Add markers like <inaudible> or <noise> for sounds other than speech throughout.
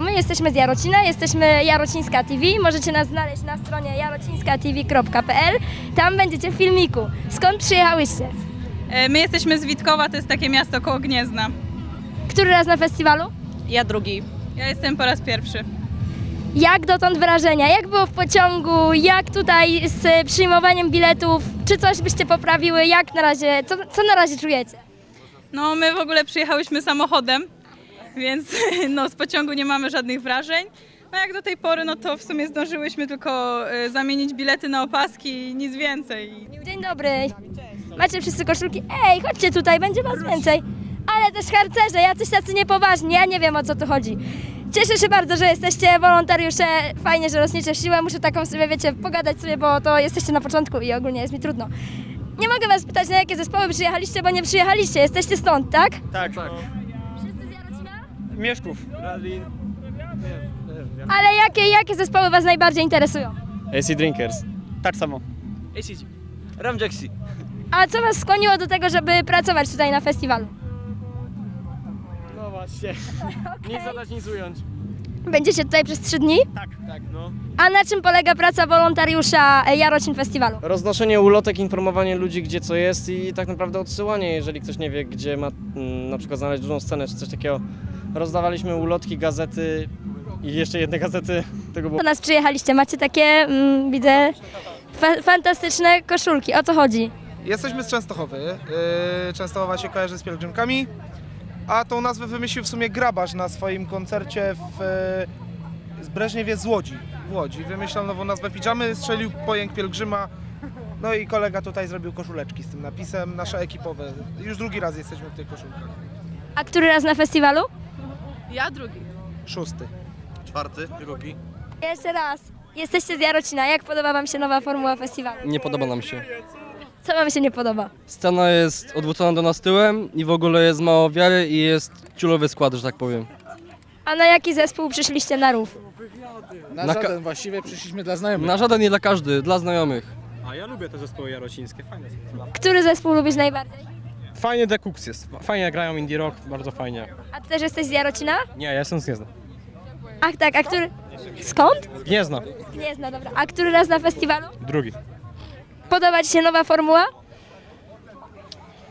My jesteśmy z Jarocina, jesteśmy Jarocińska TV. Możecie nas znaleźć na stronie jarocińskatv.pl. Tam będziecie w filmiku. Skąd przyjechałyście? E, My jesteśmy z Witkowa, to jest takie miasto koło Gniezna. Który raz na festiwalu? Ja drugi. Ja jestem po raz pierwszy. Jak dotąd wrażenia? Jak było w pociągu? Jak tutaj z przyjmowaniem biletów? Czy coś byście poprawiły? Jak na razie, co, co na razie czujecie? No my w ogóle przyjechałyśmy samochodem, więc <laughs> no, z pociągu nie mamy żadnych wrażeń. No jak do tej pory, no to w sumie zdążyłyśmy tylko e, zamienić bilety na opaski i nic więcej. Dzień dobry. Macie wszyscy koszulki? Ej, chodźcie tutaj, będzie was więcej. Ale też harcerze, jacyś tacy niepoważni, ja nie wiem o co tu chodzi. Cieszę się bardzo, że jesteście wolontariusze. Fajnie, że rośniecie siłę. Muszę taką sobie, wiecie, pogadać sobie, bo to jesteście na początku i ogólnie jest mi trudno. Nie mogę was pytać, na jakie zespoły przyjechaliście, bo nie przyjechaliście. Jesteście stąd, tak? Tak, tak. Mieszków. Ale jakie, jakie zespoły was najbardziej interesują? AC Drinkers. Tak samo. ACG. Ram Jaxi. A co was skłoniło do tego, żeby pracować tutaj na festiwalu? No właśnie. <laughs> Nic zadać, nic ująć. Będziecie tutaj przez trzy dni? Tak, tak, no. A na czym polega praca wolontariusza e, Jarocin Festiwalu? Roznoszenie ulotek, informowanie ludzi, gdzie co jest i tak naprawdę odsyłanie, jeżeli ktoś nie wie, gdzie ma mm, na przykład znaleźć dużą scenę czy coś takiego. Rozdawaliśmy ulotki, gazety i jeszcze jedne gazety. <laughs> Tego było Do nas przyjechaliście, macie takie, mm, widzę, fa- fantastyczne koszulki. O co chodzi? Jesteśmy z Częstochowy. Yy, Częstochowa się kojarzy z pielgrzymkami, a tą nazwę wymyślił w sumie Grabarz na swoim koncercie w yy, z Breżniewie z Łodzi. W Łodzi. Wymyślał nową nazwę pijamy, strzelił pojęk pielgrzyma. No i kolega tutaj zrobił koszuleczki z tym napisem, nasze ekipowe. Już drugi raz jesteśmy w tych koszulkach. A który raz na festiwalu? Ja drugi. Szósty. Czwarty, drugi. Jeszcze raz. Jesteście z Jarocina. Jak podoba wam się nowa formuła festiwalu? Nie podoba nam się. Co wam się nie podoba? Scena jest odwrócona do nas tyłem i w ogóle jest mało wiary i jest ciulowy skład, że tak powiem. A na jaki zespół przyszliście na rów? Na, Na ka- żaden właściwie przyszliśmy dla znajomych. Na żaden nie dla każdy, dla znajomych. A ja lubię te zespoły jarocińskie, fajne są. Który zespół lubisz najbardziej? Fajnie Cooks jest, fajnie grają indie rock, bardzo fajnie. A ty też jesteś z Jarocina? Nie, ja jestem z Gniezna. Ach tak, a który... Skąd? Gniezna, Nie znam, dobra. A który raz na festiwalu? drugi. Podoba ci się nowa formuła?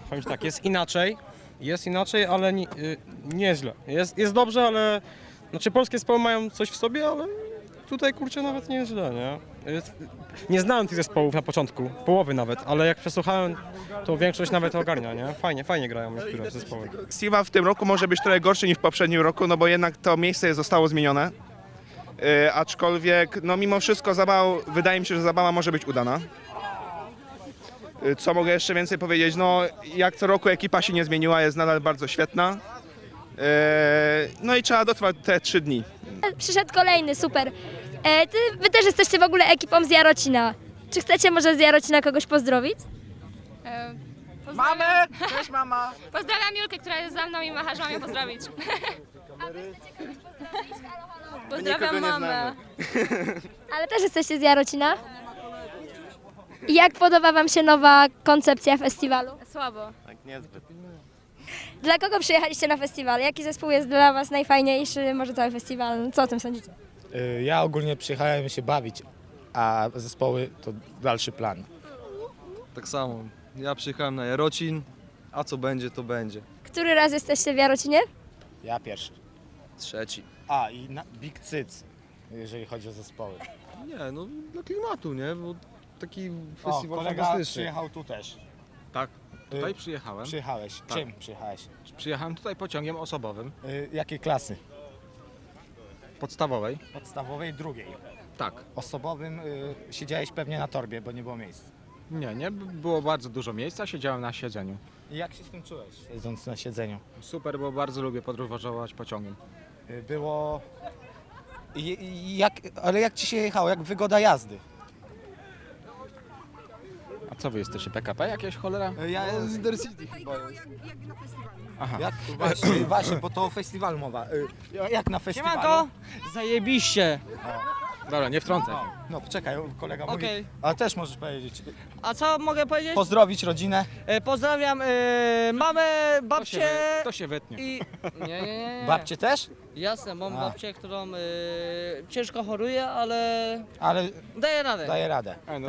Powiem ci tak, jest inaczej, jest inaczej, ale nie, y, nieźle. Jest, jest dobrze, ale... Znaczy polskie zespoły mają coś w sobie, ale tutaj kurczę nawet nie jest źle, nie? Jest, nie znałem tych zespołów na początku, połowy nawet, ale jak przesłuchałem, to większość nawet ogarnia, nie? Fajnie, fajnie grają niektóre zespoły. Festiwal w tym roku może być trochę gorszy niż w poprzednim roku, no bo jednak to miejsce zostało zmienione. Yy, aczkolwiek, no mimo wszystko zabawa, wydaje mi się, że zabawa może być udana. Yy, co mogę jeszcze więcej powiedzieć? No jak co roku ekipa się nie zmieniła, jest nadal bardzo świetna. Yy, no i trzeba dotrwać te trzy dni. Przyszedł kolejny, super. E, ty, wy też jesteście w ogóle ekipą z Jarocina. Czy chcecie może z Jarocina kogoś pozdrowić? Mamy! Cześć mama! <laughs> Pozdrawiam Julkę, która jest za mną i macha, że mam ją pozdrowić. <laughs> Pozdrawiam mamę. <laughs> Ale też jesteście z Jarocina? I jak podoba wam się nowa koncepcja festiwalu? Słabo. Tak, niezbyt. Dla kogo przyjechaliście na festiwal? Jaki zespół jest dla was najfajniejszy? Może cały festiwal? Co o tym sądzicie? Y, Ja ogólnie przyjechałem się bawić, a zespoły to dalszy plan. Tak samo. Ja przyjechałem na Jarocin, a co będzie, to będzie. Który raz jesteście w Jarocinie? Ja pierwszy. Trzeci. A i na Big Cyc, jeżeli chodzi o zespoły. Nie, no dla klimatu, nie? Bo taki O, festiwal kolega fantastyczny. przyjechał tu też. Tak, tutaj Y, przyjechałem. Przyjechałeś. Tak. Czym przyjechałeś? Przyjechałem tutaj pociągiem osobowym, Y, Jakiej klasy? Podstawowej. Podstawowej, drugiej. Tak. Osobowym y, siedziałeś pewnie na torbie, bo nie było miejsc. Nie, nie, było bardzo dużo miejsca, siedziałem na siedzeniu. I jak się z tym czułeś, siedząc na siedzeniu? Super, bo bardzo lubię podróżować pociągiem. Y, Było... I, i jak, ale jak ci się jechało? Jak wygoda jazdy? Co wy jesteście, PKP jakieś cholera? Ja z Intercity chyba jest. Aha. Jak, właśnie, właśnie, bo to o festiwalu mowa. Y, Jak na festiwalu? Zajebiście! Dobra, nie wtrącaj. No poczekaj, kolega mówi. Okej. A też możesz powiedzieć. A co mogę powiedzieć? Pozdrowić rodzinę. E, Pozdrawiam e, mamę, To się, babcię wy, to się wytnie. i... Nie, nie, nie, nie. Babcię też? Jasne, mam A. babcię, którą e, ciężko choruje, ale Ale daje radę. daje radę. No